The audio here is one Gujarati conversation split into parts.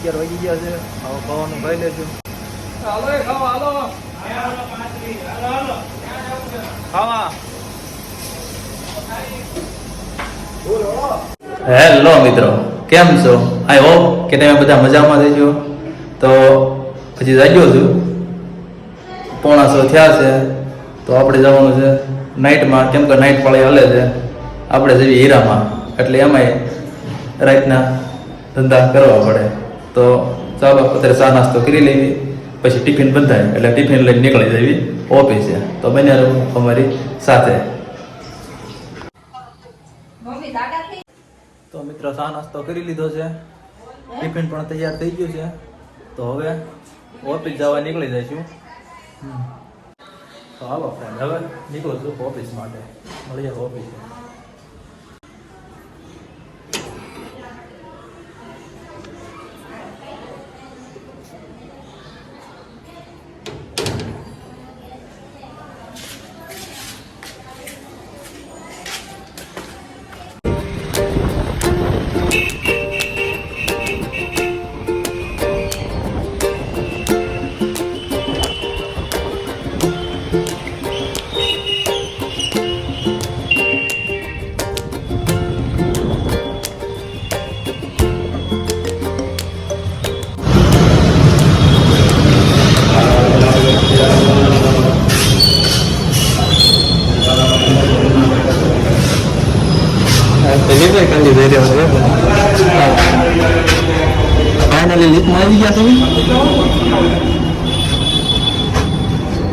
અગિયાર વાગી ગયા છે. હવે ખાવાનું ખાઈ લેજો. હાલો એ હાલો. હેલો મિત્રો કેમ છો? આઈ હોપ કે તમે બધા મજામાં રહેજો. તો હજી જાગ્યો છું. પોણા સો થયા છે. તો આપણે જવાનું છે નાઇટમાં કેમ કે નાઇટ પાળી હાલે છે. આપણે જઈએ હીરામાં. એટલે એમાંય રાતના ધંધા કરવા પડે. તો ચાલો અત્યારે ચા નાસ્તો કરી લેવી પછી ટિફિન બંધાય એટલે ટિફિન લઈને નીકળી જવી ઓફિસે. તો બન્યા રહો અમારી સાથે. તો મિત્રો ચા નાસ્તો કરી લીધો છે. ટિફિન પણ તૈયાર થઈ ગયું છે. તો હવે ઓફિસ જવા નીકળી જઈશું. તો હાલો ફ્રેન્ડ હવે નીકળું છું ઓફિસ માટે. મળીએ ઓફિસે.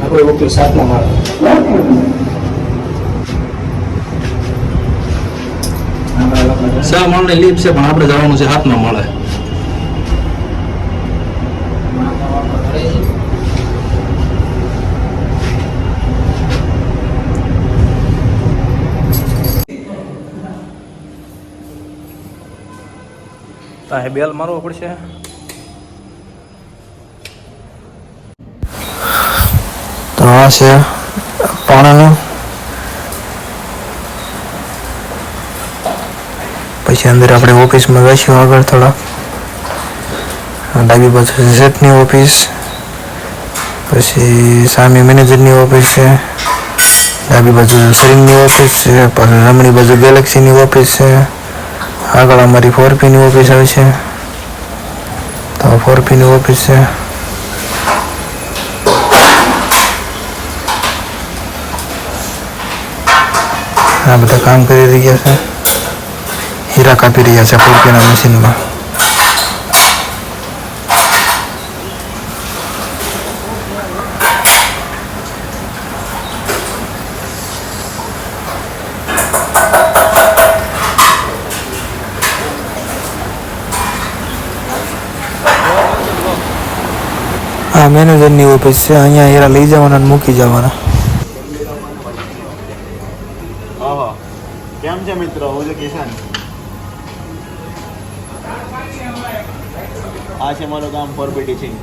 આપણે ઓકે સાતમા માળ. છ માળની લીપ છે પણ આપણે જવાનું છે હાથમાં મળે. બેલ મારવો પડશે. આ છે, પાણાનું. પછી અંદર આપણે ઓફિસમાં જઈશું આગળ થોડા. ડાબી બાજુ ઝેટની ઓફિસ. પછી સામે મેનેજરની ઓફિસ છે. ડાબી બાજુ સરિંગની ઓફિસ છે પછી જમણી બાજુ ગેલેક્સીની ઓફિસ છે. આગળ અમારી ફોર પીની ઓફિસ આવે છે. તો ફોર પીની ઓફિસ છે. આ બધા કામ કરી રહ્યા છે. હીરા કાપી રહ્યા છે ફૂલપીના મશીનમાં. આ મેનેજરની ઓફિસ છે. અહીંયા હીરા લઈ જવાના મૂકી જવાના ઓહો કેમ છે મિત્રો? હું છે કિશન. આ છે મારું કામ ફોર બી ટીચિંગ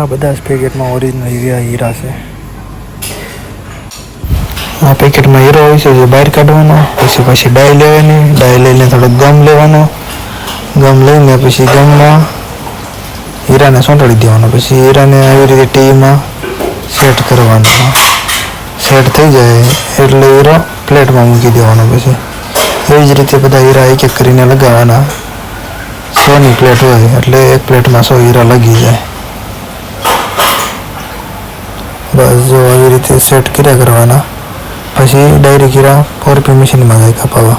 આ બધા જ પેકેટમાં ઓરિજિનલ હીરા હીરા છે. આ પેકેટમાં હીરો હોય છે, જે બહાર કાઢવાનો, પછી પછી ડાય લેવાની ડાય લઈને થોડો ગમ લેવાનો. ગમ લઈને પછી ગમમાં હીરાને સોંટાડી દેવાનો, પછી હીરાને આવી રીતે ટીમાં સેટ કરવાનો. સેટ થઈ જાય એટલે હીરો પ્લેટમાં મૂકી દેવાનો પછી. એવી જ રીતે બધા હીરા એક એક કરીને લગાવવાના. સોની પ્લેટ હોય એટલે એક પ્લેટમાં સો હીરા લગી જાય. બસ જો આવી રીતે સેટ કર્યા કરવાના. પછી ડાયરેક્ટ કીરા ફોર મશીનમાં જાય કપાવા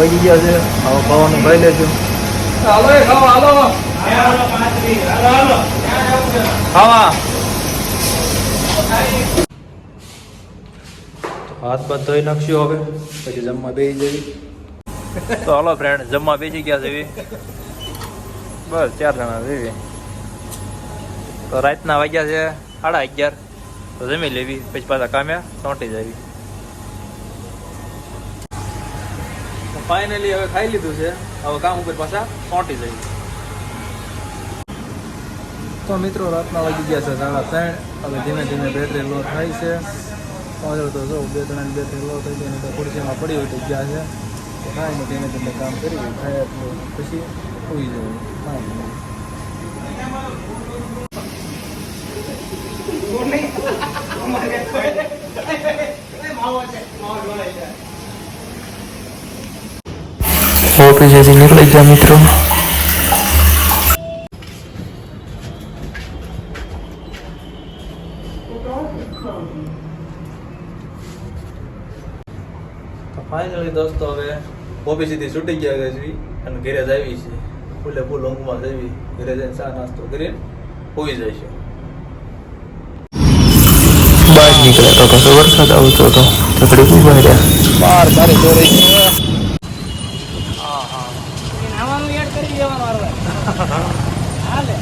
વાગી ગયા છે. હવે ખાવાનું ખાઈ લેજો. હાલો ખાવા હાલો. ખાવા. હાથ બાથ ધોઈ નાખશું હવે પછી જમવા બેસી જવી તો હાલો ફ્રેન્ડ જમવા બેસી ગયા છે. બસ ચાર જણા છે. તો રાતના વાગ્યા છે સાડા અગિયાર. તો જમી લેવી પછી પાછા કામે ચોંટી જવી. ફાઇનલી હવે ખાઈ લીધું છે. હવે કામ ઉપર પાછા ચોંટી જઈએ. તો મિત્રો રાતના વાગી ગયા છે સાડા ત્રણ. હવે ધીમે ધીમે બેટરી લો થાય છે. પાછળ તો જો બે ત્રણ બેટરી લો થઈ ગઈ તો ખુરશીમાં પડી હોય તો ગયા છે. તો ખાઈને ધીમે ધીમે કામ કરી ખાય એટલે પછી ઉઈ જવું કામ નહીં. ઓફિસેથી નીકળી ગયા મિત્રો. ફાઇનલી દોસ્તો હવે ઓફિસથી છૂટી ગયા છે અને ઘરે જ આવી છે. ફૂલે ફૂલ ઊંઘમાં જવી ઘરે જઈને ચા નાસ્તો કરીને હોઈ છે. બહાર નીકળ્યા તો વરસાદ આવતો હતો તકડી ઊભા રહ્યા. બાર બારે ચોરી એડ કરી દેવાનું હારવાર. હાલે.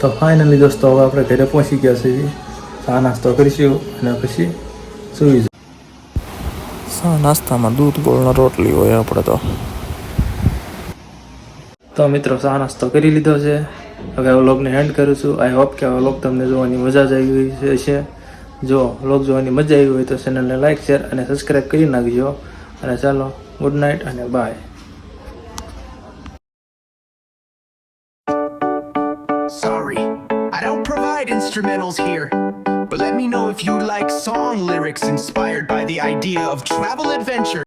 તો ફાઇનલી દોસ્તો, હવે આપણે ઘરે પહોંચી ગયા છીએ. ચા નાસ્તો કરીશું અને પછી સુઈ નાસ્તામાં દૂધ ગોળનો રોટલી હોય આપણે તો. તો મિત્રો ચા નાસ્તો કરી લીધો છે. હવે આ વ્લોગને એન્ડ કરું છું. આઈ હોપ કે આ વ્લોગ તમને જોવાની મજા જ આવી ગઈ છે જો વ્લોગ જોવાની મજા આવી હોય તો ચેનલને લાઇક શેર અને સબસ્ક્રાઈબ કરી નાખજો. અને ચાલો ગુડ નાઇટ અને bye Sorry, I don't provide instrumentals here. Let me know if you like song lyrics inspired by the idea of travel adventure.